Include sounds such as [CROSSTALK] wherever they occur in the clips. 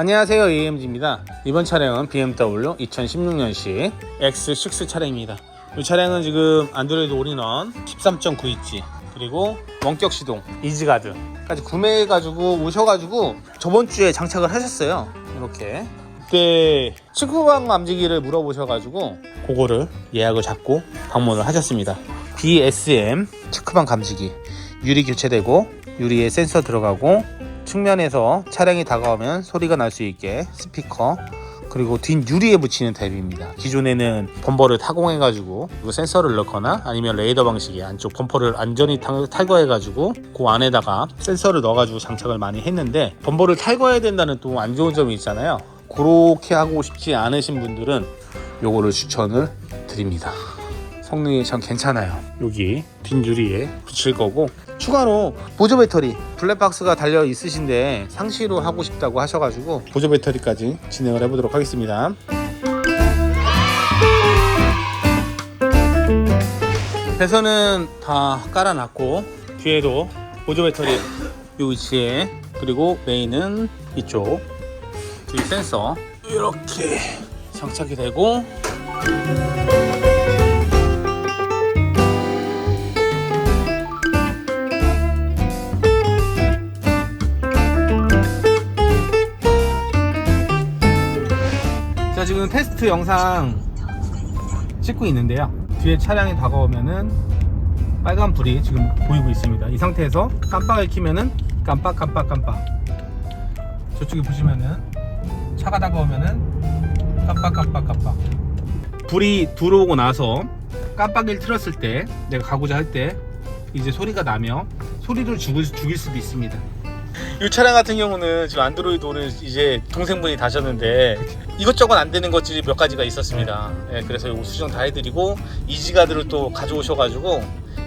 안녕하세요 AMG입니다. 이번 차량은 BMW 2016년식 X6 차량입니다. 이 차량은 지금 안드로이드 올인원 13.9인치 그리고 원격 시동 이지가드까지 구매해가지고 오셔가지고 저번 주에 장착을 하셨어요. 이렇게. 그때 측후방 감지기를 물어보셔가지고 그거를 예약을 잡고 방문을 하셨습니다. BSM 측후방 감지기. 유리 교체되고 유리에 센서 들어가고 측면에서 차량이 다가오면 소리가 날 수 있게 스피커 그리고 뒷 유리에 붙이는 타입입니다. 기존에는 범퍼를 타공해가지고 그 센서를 넣거나 아니면 레이더 방식의 안쪽 범퍼를 안전히 탈- 탈거해가지고 그 안에다가 센서를 넣어가지고 장착을 많이 했는데 범퍼를 탈거해야 된다는 또 안 좋은 점이 있잖아요. 그렇게 하고 싶지 않으신 분들은 요거를 추천을 드립니다. 성능이 참 괜찮아요. 여기 뒷유리에 붙일 거고 추가로 보조 배터리 블랙박스가 달려 있으신데 상시로 하고 싶다고 하셔가지고 보조 배터리까지 진행을 해보도록 하겠습니다. 배선은 다 깔아놨고 뒤에도 보조 배터리 이 위치에 그리고 메인은 이쪽 뒤 센서 이렇게 장착이 되고 자 지금 테스트 영상 찍고 있는데요. 뒤에 차량이 다가오면은 빨간 불이 지금 보이고 있습니다. 이 상태에서 깜빡을 키면은 깜빡 깜빡 깜빡. 저쪽에 보시면은 차가 다가오면은 깜빡 깜빡 깜빡. 불이 들어오고 나서 깜빡이를 틀었을 때 내가 가고자 할 때 이제 소리가 나며 소리를 죽일, 죽일 수도 있습니다 [LAUGHS] 이 차량 같은 경우는 지금 안드로이드 오늘 이제 동생분이 다셨는데 이것저것 안 되는 것들이 몇 가지가 있었습니다. 예, 그래서 이거 수정 다 해드리고 이지가드를 또 가져오셔가지고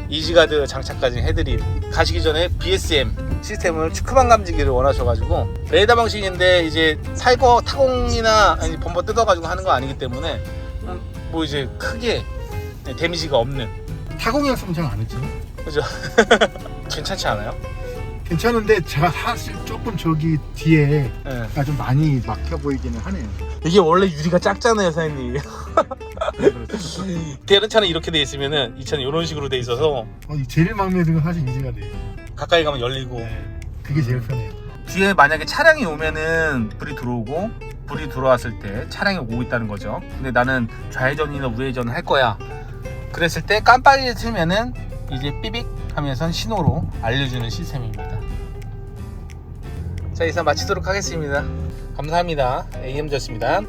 이지가드 장착까지 해드린 가시기 전에 BSM 시스템을 축구방 감지기를 원하셔가지고 레이더 방식인데 이제 살거 타공이나 아니 범버 뜯어가지고 하는 거 아니기 때문에 음, 뭐 이제 크게 네, 데미지가 없는 타공이었으면 잘안 했죠. 그죠? [LAUGHS] 괜찮지 않아요? 괜찮은데 제가 사실 조금 저기 뒤에 예. 좀 많이 막혀 보이기는 하네요. 이게 원래 유리가 작잖아요, 사장님. [LAUGHS] 다른 차는 이렇게 돼 있으면은 이 차는 이런 식으로 돼 있어서 어, 이 제일 드는 건 사실 이지가 돼요. 가까이 가면 열리고 네, 그게 제일 편해요. 뒤에 만약에 차량이 오면은 불이 들어오고 불이 들어왔을 때 차량이 오고 있다는 거죠. 근데 나는 좌회전이나 우회전 할 거야. 그랬을 때 깜빡이를 틀면은 이제 삐빅 하면서 신호로 알려주는 시스템입니다. 자 이상 마치도록 하겠습니다. 감사합니다. AM저였습니다.